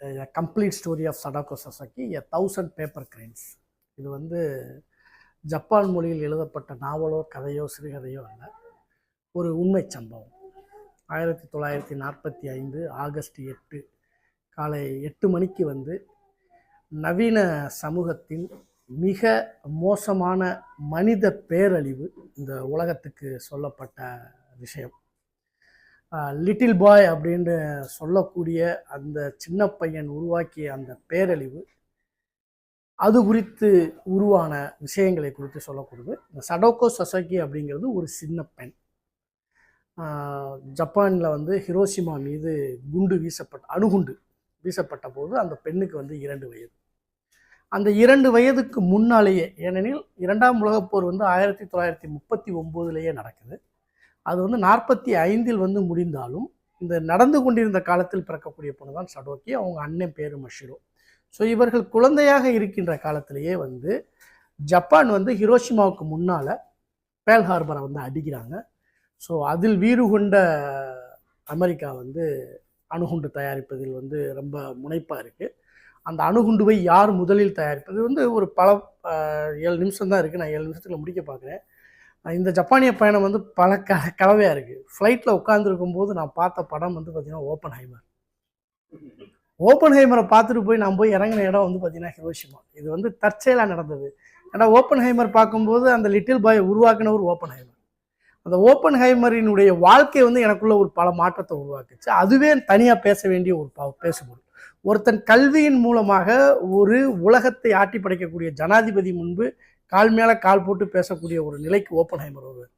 Complete story of Sadako Sasaki a thousand paper cranes இது வந்து Japan மொழியில் எழுதப்பட்ட நாவலோ கதையோ சிறுகதையோ அல்ல. ஒரு உண்மை சம்பவம். ஆயிரத்தி தொள்ளாயிரத்தி நாற்பத்தி ஐந்து ஆகஸ்ட் எட்டு காலை எட்டு மணிக்கு வந்து நவீன சமூகத்தின் மிக மோசமான மனித பேரழிவு இந்த உலகத்துக்கு சொல்லப்பட்ட விஷயம். லிட்டில் பாய் அப்படின்னு சொல்லக்கூடிய அந்த சின்ன பையன் உருவாக்கிய அந்த பேரழிவு அது குறித்து உருவான விஷயங்களை குறித்து சொல்லக்கூடியது. இந்த சடோக்கோ சசகி அப்படிங்கிறது ஒரு சின்ன பெண். ஜப்பானில் வந்து ஹிரோஷிமா மீது குண்டு வீசப்பட்ட அணுகுண்டு வீசப்பட்ட போது அந்த பெண்ணுக்கு வந்து இரண்டு வயது. அந்த இரண்டு வயதுக்கு முன்னாலேயே ஏனெனில் இரண்டாம் உலகப்போர் வந்து ஆயிரத்தி தொள்ளாயிரத்தி முப்பத்தி ஒம்போதுலேயே நடக்குது. அது வந்து நாற்பத்தி ஐந்தில் வந்து முடிந்தாலும் இந்த நடந்து கொண்டிருந்த காலத்தில் பிறக்கக்கூடிய பொண்ணு தான் சடோக்கி அவங்க அண்ணன் பேரு மஷிரோ. ஸோ இவர்கள் குழந்தையாக இருக்கின்ற காலத்திலேயே வந்து ஜப்பான் வந்து ஹிரோஷிமாவுக்கு முன்னால் பேல் ஹார்பரை வந்து அடிக்கிறாங்க. ஸோ அதில் வீறு கொண்ட அமெரிக்கா வந்து அணுகுண்டு தயாரிப்பதில் வந்து ரொம்ப முனைப்பாக இருக்குது அந்த அணுகுண்டுவை யார் முதலில் தயாரிப்பது? வந்து ஒரு பல ஏழு நிமிஷம் தான் இருக்குது நான் ஏழு நிமிஷத்தில் முடிக்க பார்க்குறேன் இந்த ஜப்பானிய பயணம் வந்து பல க கலவையாக இருக்குது ஃப்ளைட்டில் உட்காந்துருக்கும் போது நான் பார்த்த படம் வந்து பார்த்திங்கன்னா ஓப்பன் ஹைமர் ஓப்பன் ஹைமரை பார்த்துட்டு போய் நான் போய் இறங்கின இடம் வந்து பார்த்திங்கன்னா ஹிரோஷிமா இது வந்து தற்செயலாக நடந்தது. ஏன்னா ஓப்பன் ஹைமர் பார்க்கும்போது அந்த லிட்டில் பாயை உருவாக்கினவர் ஓப்பன் ஹைமர் அந்த ஓப்பன் ஹைமரினுடைய வாழ்க்கை வந்து எனக்குள்ள ஒரு பல மாற்றத்தை உருவாக்குச்சு. அதுவே தனியாக பேச வேண்டிய ஒரு ப- பேசுபொருள். ஒருத்தன் கல்வியின் மூலமாக ஒரு உலகத்தை ஆட்டி படைக்கக்கூடிய ஜனாதிபதி முன்பு கால் மேலே கால் போட்டு பேசக்கூடிய ஒரு நிலைக்கு ஓப்பன் ஹைமர் வருவார்